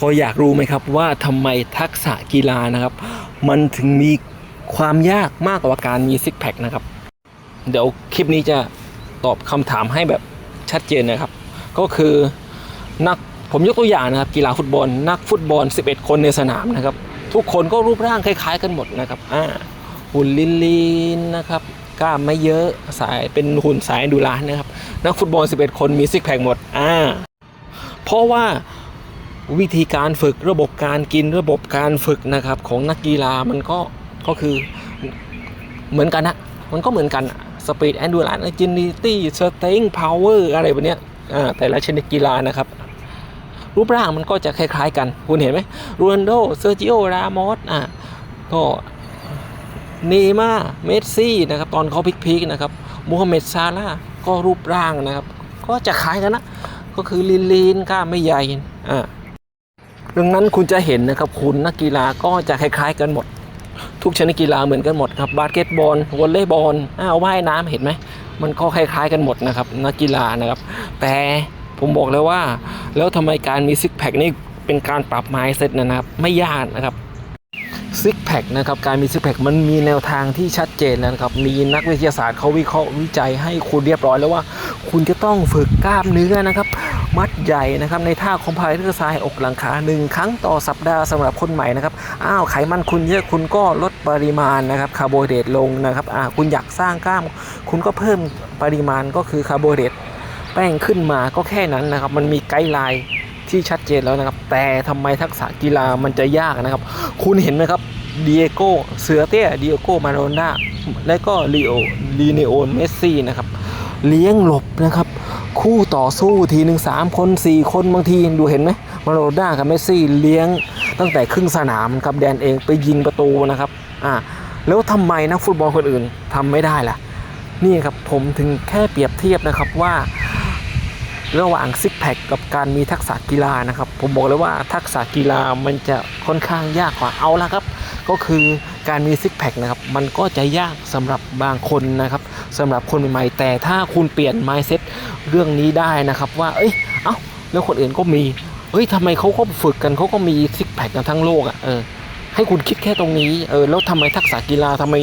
ก็อยากรู้ไหมครับว่าทำไมทักษะกีฬานะครับ มันถึงมีความยากมากกว่าการมีซิกแพคนะครับ เดี๋ยวคลิปนี้จะตอบคำถามให้แบบชัดเจนนะครับ ก็คือนักผมยกตัวอย่างนะครับกีฬาฟุตบอล นักฟุตบอล 11 คนในสนามนะครับ ทุกคนก็รูปร่างคล้าย ๆ กันหมดนะครับอ่าหุ่นลีนๆนะครับกล้ามไม่เยอะสายเป็นหุ่นสายดูร้านนะครับ นักฟุตบอล 11 คนมีซิกแพคหมดอ่าเพราะว่า วิธีการฝึกระบบการกินระบบการฝึกนะครับ ของนักกีฬามันก็ก็คือเหมือนกันนะมันก็เหมือนกันสปีดแอนดู r นจินิตี้สเต็งพาวเวอร์อะไรแบบเนี้ยอ่าแต่ละชนิดกีฬานะครับ รูปร่างมันก็จะคล้าย ๆ กันคุณเห็นไหมโรนโดเซอร์จิโอรามอสอะก็เนมาเมสซี่นะครับตอนเขาพีคๆนะครับมูฮัมเหม็ดซาร่าก็รูปร่างนะครับ ก็จะคล้ายกันนะ ก็คือลีนๆกล้ามไม่ใหญ่อ่า ดังนั้นคุณจะเห็นนะครับคุณนักกีฬาก็จะคล้าย ๆ กันหมด ทุกชนิดกีฬาเหมือนกันหมดครับบาสเกตบอลวอลเลย์บอลอ้าวว่ายน้ำเห็นไหมมันก็คล้าย ๆ กันหมดนะครับนักกีฬานะครับ แต่ผมบอกเลยว่า แล้วทำไมการมีซิกแพคนี่เป็นการปรับไมซ์เซ็ตนะครับไม่ยากนะครับซิกแพคนะครับการมีซิกแพคมันมีแนวทางที่ชัดเจนนะครับ มีนักวิทยาศาสตร์เขาวิเคราะห์วิจัยให้คุณเรียบร้อยแล้วว่า คุณจะต้องฝึกกล้ามเนื้อนะครับ มัดใหญ่นะครับในท่าคอมไพลเตอทร์ไซด์อกหลังขาหนึ่งครั้งต่อสัปดาห์สำหรับคนใหม่นะครับอ้าวไขมันคุณเยอะคุณก็ลดปริมาณนะครับคาร์โบไฮเดรตลงนะครับอ่าคุณอยากสร้างกล้าม คุณก็เพิ่มปริมาณก็คือคาร์โบไฮเดรตแป้งขึ้นมาก็แค่นั้นนะครับมันมีไกด์ไลน์ที่ชัดเจนแล้วนะครับ แต่ทำไมทักษะกีฬามันจะยากนะครับ คุณเห็นไหมครับเดียโก้เสือเตี้ยเดียโก้มาโดน่าและก็ลีโอลีเนโอเมสซี่นะครับ เลี้ยงหลบนะครับ คู่ต่อสู้ทีหนึ่งสามคนสี่คนบางทีดูเห็นไหมมาโรด้ากับเมสซี่เลี้ยงตั้งแต่ครึ่งสนามครับแดนเองไปยิงประตูนะครับอ่าแล้วทำไมนักฟุตบอลคนอื่นทำไม่ได้ล่ะ นี่ครับผมถึงแค่เปรียบเทียบนะครับว่า ระหว่างซิกแพคกับการมีทักษะกีฬานะครับ ผมบอกเลยว่าทักษะกีฬามันจะค่อนข้างยากกว่าเอาละครับ ก็คือ การมีซิกแพคนะครับมันก็จะยากสำหรับบางคนนะครับสำหรับคนใหม่ๆแต่ถ้าคุณเปลี่ยน mindset เรื่องนี้ได้นะครับ ว่าเอ้ยเอ้าแล้วคนอื่นก็มีเฮ้ยทำไมเขาก็ฝึกกันเขาก็มีซิกแพคกันทั้งโลกอะ่ะเออให้คุณคิดแค่ตรงนี้เออแล้วทำไมทักษะกีฬาทำไม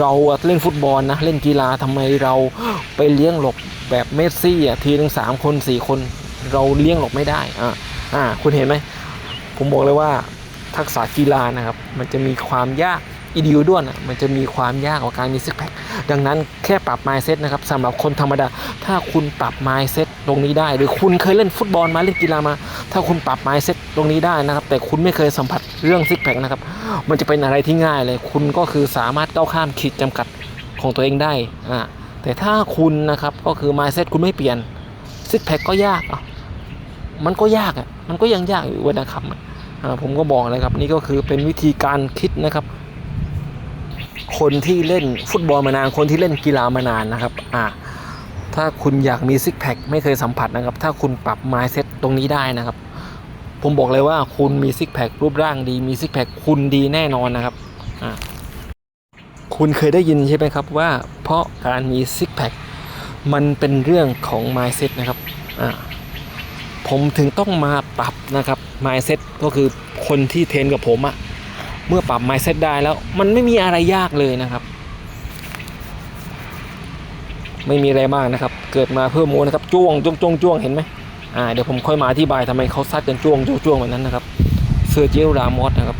เราเล่นฟุตบอลนะเล่นกีฬาทำไมเราไปเลี้ยงหลบแบบเมสซี่อะทีหนึ่งสามคนสี่คนเราเลี้ยงหลบไม่ได้อ่าอ่าคุณเห็นไหมผมบอกเลยว่าทักษะกีฬานะครับ มันจะมีความยาก อีดิวด้วนอะมันจะมีความยากกว่าการมีซิกแพคดังนั้นแค่ปรับ mindset นะครับสำหรับคนธรรมดา ถ้าคุณปรับ mindset ตรงนี้ได้ หรือคุณเคยเล่นฟุตบอลมาเล่นกีฬามา ถ้าคุณปรับ mindset ตรงนี้ได้นะครับ แต่คุณไม่เคยสัมผัสเรื่องซิกแพคนะครับ มันจะเป็นอะไรที่ง่ายเลย คุณก็คือสามารถก้าวข้ามขีดจำกัดของตัวเองได้อ่าแต่ถ้าคุณนะครับก็คือ mindset คุณไม่เปลี่ยนซิกแพคก็ยากอะมันก็ยากอะมันก็ยังยากอยู่เวลาคำอะอ่าผมก็บอกเลยครับนี่ก็คือเป็นวิธีการคิดนะครับ คนที่เล่นฟุตบอลมานาน คนที่เล่นกีฬามานานนะครับ อ่า ถ้าคุณอยากมีซิกแพคไม่เคยสัมผัสนะครับ ถ้าคุณปรับ mindset ตตรงนี้ได้นะครับ ผมบอกเลยว่าคุณมีซิกแพครูปร่างดี มีซิกแพคคุณดีแน่นอนนะครับ อ่า คุณเคยได้ยินใช่ไหมครับว่า เพราะการมีซิกแพคมันเป็นเรื่องของ mindset นะครับ อ่า ผมถึงต้องมาปรับนะครับ mindset ก็คือคนที่เทรนกับผมอะ เมื่อปรับ mindset ได้แล้ว มันไม่มีอะไรยากเลยนะครับ ไม่มีอะไรมากนะครับ เกิดมาเพื่อโมนะครับจ้วงจ้วงจ้วงจ้วงเห็นไหมอ่าเดี๋ยวผมค่อยมาอธิบายทำไมเขาซัดกันจ้วงจ้วงจ้วงแบบนั้นนะครับเซอร์เจลรามอสนะครับ